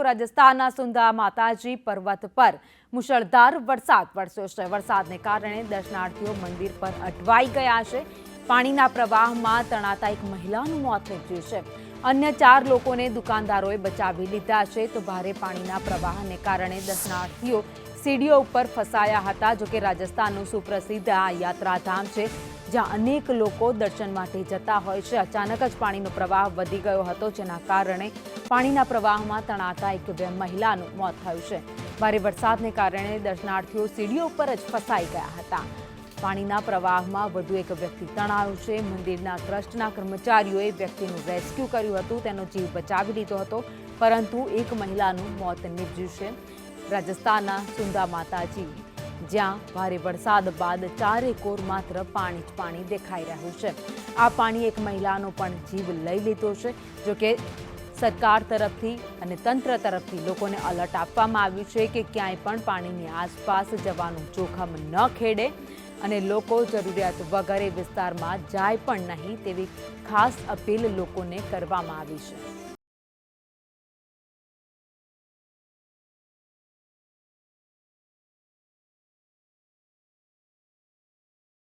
તો રાજસ્થાનના સુંદા માતાજી પર્વત પર મુશળધાર વરસાદ વરસ્યો છે. વરસાદને કારણે દર્શનાર્થીઓ મંદિર પર અટવાઈ ગયા છે. પાણીના પ્રવાહમાં તણાતા એક મહિલાનું મોત નીપજ્યું છે. અન્ય ચાર લોકોને દુકાનદારોએ બચાવી લીધા છે. તો ભારે પાણીના પ્રવાહને કારણે દર્શનાર્થીઓ સીડીઓ ઉપર ફસાયા હતા, જોકે રાજસ્થાનનું સુપ્રસિદ્ધ આ યાત્રાધામ છે, જ્યાં અનેક લોકો દર્શન માટે જતા હોય છે. અચાનક જ પાણીનો પ્રવાહ વધી ગયો હતો, જેના કારણે પાણીના પ્રવાહમાં તણાતા એક બે મહિલાનું મોત થયું છે. ભારે વરસાદને કારણે દર્શનાર્થીઓ સીડીઓ ઉપર જ ફસાઈ ગયા હતા. પાણીના પ્રવાહમાં વધુ એક વ્યક્તિ તણાયો છે. મંદિરના ટ્રસ્ટના કર્મચારીઓએ વ્યક્તિનું રેસ્ક્યુ કર્યું હતું. તેનો જીવ બચાવી લીધો હતો, પરંતુ એક મહિલાનું મોત નીપજ્યું છે. રાજસ્થાનના સુંદા માતાજી, જ્યાં ભારે વરસાદ બાદ ચારે કોર માત્ર પાણી જ પાણી દેખાઈ રહ્યું છે. આ પાણી એક મહિલાનો પણ જીવ લઈ લીધો છે જોકે સરકાર તરફથી અને તંત્ર તરફથી લોકોને અલર્ટ આપવામાં આવ્યું છે કે ક્યાંય પણ પાણીની આસપાસ જવાનું જોખમ ન ખેડે અને લોકો જરૂરિયાત વગર એ વિસ્તારમાં જાય પણ નહીં તેવી ખાસ અપીલ લોકોને કરવામાં આવી છે.